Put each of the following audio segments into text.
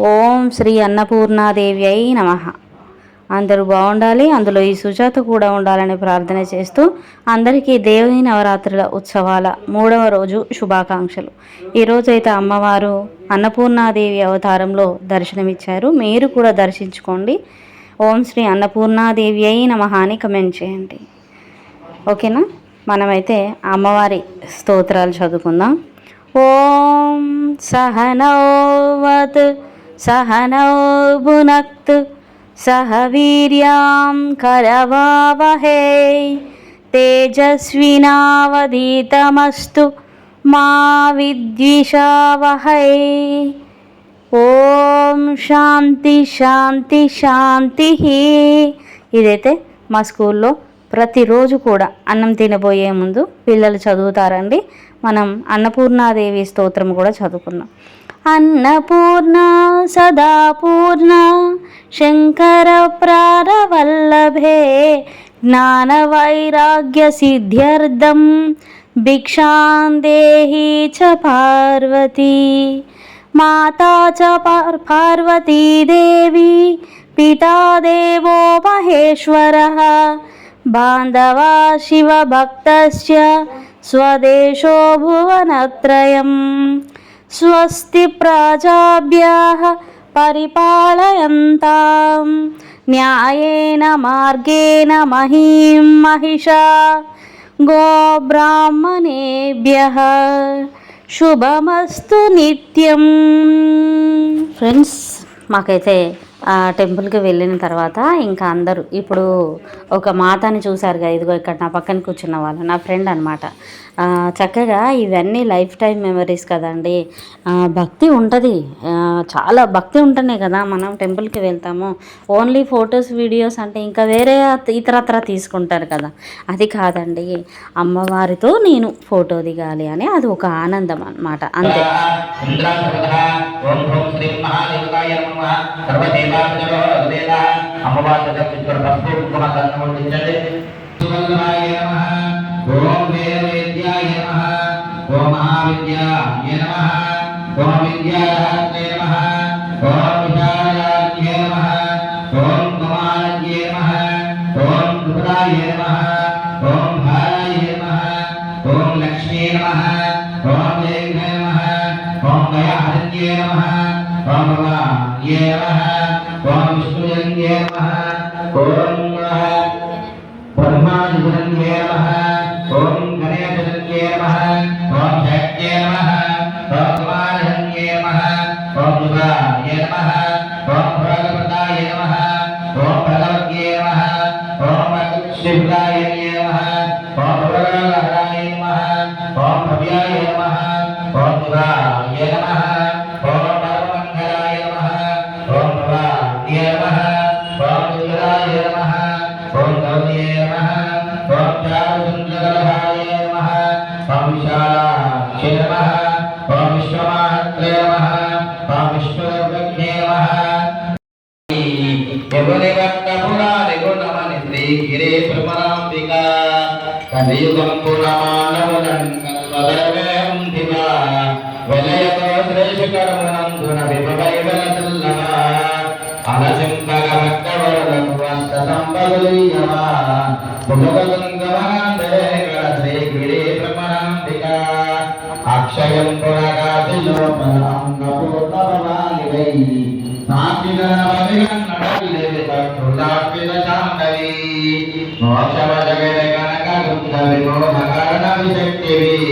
ఓం శ్రీ అన్నపూర్ణాదేవి అయి నమ. అందరూ బాగుండాలి అందులో ఈ సుజాత కూడా ఉండాలని ప్రార్థన చేస్తూ అందరికీ దేవి నవరాత్రుల ఉత్సవాల మూడవ రోజు శుభాకాంక్షలు. ఈరోజు అయితే అమ్మవారు అన్నపూర్ణాదేవి అవతారంలో దర్శనమిచ్చారు. మీరు కూడా దర్శించుకోండి. ఓం శ్రీ అన్నపూర్ణాదేవి అయి నమ అని కమెంట్ చేయండి. ఓకేనా? మనమైతే అమ్మవారి స్తోత్రాలు చదువుకుందాం. ఓం సహనోవత్ సహనౌ భునక్తు సహ వీర్యాం కరవావహే తేజస్వినావధీతమస్తు మా విద్విషావహై. ఓం శాంతి శాంతి శాంతి ఇదైతే మా స్కూల్లో ప్రతిరోజు కూడా అన్నం తినబోయే ముందు పిల్లలు చదువుతారండి. మనం అన్నపూర్ణాదేవి స్తోత్రం కూడా చదువుకున్నాం. అన్నపూర్ణ సదాపూర్ణ శంకర ప్రారవల్లభే జ్ఞాన వైరాగ్య సిద్ధ్యర్థం భిక్షాం దేహి చ పార్వతీ మాతా చ పార్ పార్వతీ దేవి పితా దేవో మహేశ్వరः బాంధవా శివభక్తస్య స్వదేశో భువనత్రయం. స్వస్తి ప్రజాభ్య పరిపాలయంతాం న్యాయేన మార్గేణ మహీం మహిషా గోబ్రాహ్మణేభ్య శుభమస్తు నిత్యం ఫ్రెండ్స్ మాకైతే టెంపుల్కి వెళ్ళిన తర్వాత ఇంకా అందరూ ఇప్పుడు ఒక మాతని చూశారుగా ఇదిగో ఇక్కడ నా పక్కన కూర్చున్న వాళ్ళు నా ఫ్రెండ్ అనమాట చక్కగా ఇవన్నీ లైఫ్ టైం మెమరీస్ కదండి. భక్తి ఉంటుంది. చాలా భక్తి ఉంటేనే కదా మనం టెంపుల్కి వెళ్తాము. ఓన్లీ ఫొటోస్ వీడియోస్ అంటే ఇంకా వేరే ఇతరత్ర తీసుకుంటారు కదా. అది కాదండి. అమ్మవారితో నేను ఫోటో దిగాలి అని అది ఒక ఆనందం అన్నమాట. అంతే. ఇంద్రం లేదా అమ్మవారి దక్షిణ పసుపు కుంకుమ దండం ఉండించండి ఓం వేద విద్యాయ నమః ఓం మహావిద్యాయ నమః ఓం విద్యాధాత్రే నమః ఓం విశాలాయ నమః ఓం కుమారాయ నమః ఓం రుద్రాయ నమః నమః ఎవరివట్ట గుణమని శ్రీగిరే ప్రమరాంబిక కలియుగం పురమానవులం విలయతో శ్రేషకరమునందున అలసింపగ భక్తవరులకు అష్ట గల అక్షయం పురగాదిలో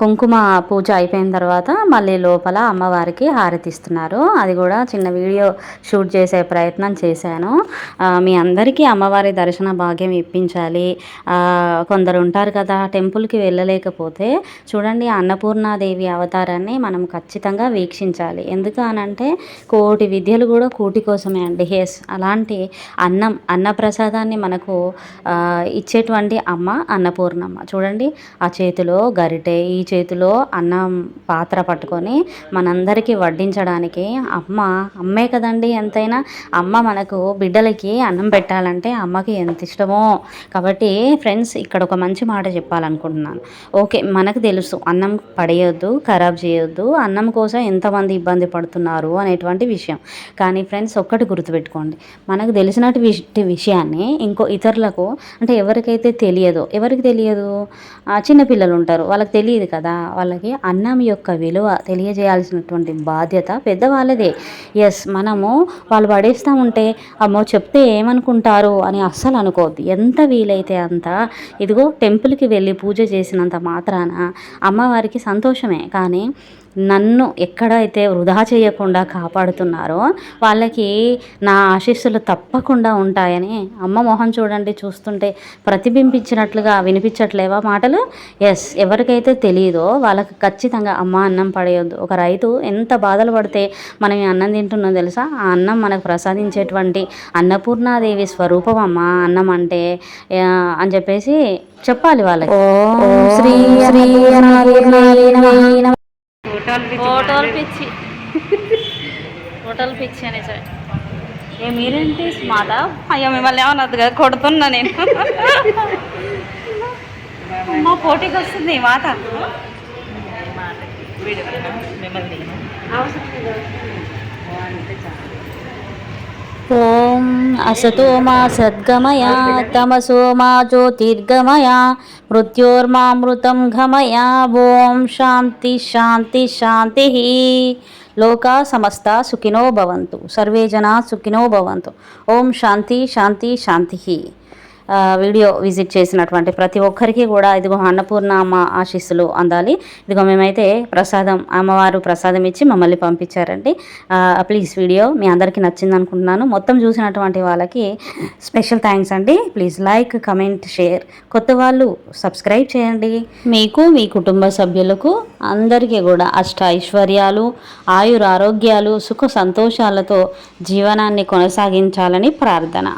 కుంకుమ పూజ అయిపోయిన తర్వాత మళ్ళీ లోపల అమ్మవారికి హారతిస్తున్నారు. అది కూడా చిన్న వీడియో షూట్ చేసే ప్రయత్నం చేశాను. మీ అందరికీ అమ్మవారి దర్శన భాగ్యం ఇప్పించాలి. కొందరు ఉంటారు కదా టెంపుల్కి వెళ్ళలేకపోతే చూడండి అన్నపూర్ణాదేవి అవతారాన్ని మనం ఖచ్చితంగా వీక్షించాలి. ఎందుకు అనంటే కోటి విద్యలు కూడా కూటి కోసమే అండి. హెస్ అలాంటి అన్నం అన్నప్రసాదాన్ని మనకు ఇచ్చేటువంటి అమ్మ అన్నపూర్ణమ్మ. చూడండి ఆ చేతిలో గరిటె ఈ చేతిలో అన్నం పాత్ర పట్టుకొని మనందరికీ వడ్డించడానికి అమ్మ అమ్మే కదండి ఎంతైనా. అమ్మ మనకు బిడ్డలకి అన్నం పెట్టాలంటే అమ్మకి ఎంత ఇష్టమో. కాబట్టి ఫ్రెండ్స్ ఇక్కడ ఒక మంచి మాట చెప్పాలనుకుంటున్నాను. ఓకే మనకు తెలుసు అన్నం పడేయొద్దు ఖరాబ్ చేయొద్దు అన్నం కోసం ఎంతమంది ఇబ్బంది పడుతున్నారు అనేటువంటి విషయం. కానీ ఫ్రెండ్స్ ఒక్కటి గుర్తుపెట్టుకోండి. మనకు తెలిసిన విషయాన్ని ఇంకో ఇతరులకు అంటే ఎవరికైతే తెలియదో ఎవరికి తెలియదు? చిన్నపిల్లలు ఉంటారు. వాళ్ళకి తెలియదు తెలియదు కదా. వాళ్ళకి అన్నం యొక్క విలువ తెలియజేయాల్సినటువంటి బాధ్యత పెద్దవాళ్ళదే. ఎస్ మనము వాళ్ళు పడేస్తూ ఉంటే అమ్మో చెప్తే ఏమనుకుంటారు? అని అస్సలు అనుకోవద్దు. ఎంత వీలైతే అంత ఇదిగో టెంపుల్కి వెళ్ళి పూజ చేసినంత మాత్రాన అమ్మవారికి సంతోషమే. కానీ నన్ను ఎక్కడైతే వృధా చేయకుండా కాపాడుతున్నారో వాళ్ళకి నా ఆశీస్సులు తప్పకుండా ఉంటాయని అమ్మ మొహం చూడండి చూస్తుంటే ప్రతిబింబించినట్లుగా వినిపించట్లేవా మాటలు? ఎస్ ఎవరికైతే తెలియదో వాళ్ళకి ఖచ్చితంగా అమ్మ అన్నం పడేయొద్దు. ఒక రైతు ఎంత బాధలు పడితే మనం ఈ అన్నం తింటున్నాం తెలుసా? ఆ అన్నం మనకు ప్రసాదించేటువంటి అన్నపూర్ణాదేవి స్వరూపం అమ్మ. అన్నం అంటే అని చెప్పేసి చెప్పాలి వాళ్ళకి. శ్రీ శ్రీ ఫోటోలు పిచ్చి ఫోటోలు పిచ్చి అని సరే ఏ మీరేంటి మాత అయ్యో మిమ్మల్ని ఏమన్నది కదా కొడుతున్నా నేను. మా పోటీకి వస్తుంది ఈ మాత ఓం అసతో మా సద్గమయ తమసో మా జ్యోతిర్గమయ మృత్యోర్మామృతం గమయ ఓం శాంతి శాంతి శాంతి లోకా సమస్త సుఖినో భవంతు సర్వే జనా సుఖినో భవంతు ఓం శాంతి శాంతి శాంతి వీడియో విజిట్ చేసినటువంటి ప్రతి ఒక్కరికి కూడా ఇదిగో అన్నపూర్ణ అమ్మ ఆశీస్సులు అందాలి. ఇదిగో మేమైతే ప్రసాదం అమ్మవారు ప్రసాదం ఇచ్చి మమ్మల్ని పంపించారండి. ప్లీజ్ వీడియో మీ అందరికీ నచ్చింది అనుకుంటున్నాను మొత్తం చూసినటువంటి వాళ్ళకి స్పెషల్ థ్యాంక్స్ అండి. Please like comment share. కొత్త వాళ్ళు సబ్స్క్రైబ్ చేయండి. మీకు మీ కుటుంబ సభ్యులకు అందరికీ కూడా అష్ట ఐశ్వర్యాలు ఆయుర ఆరోగ్యాలు సుఖ సంతోషాలతో జీవనాన్ని కొనసాగించాలని ప్రార్థన.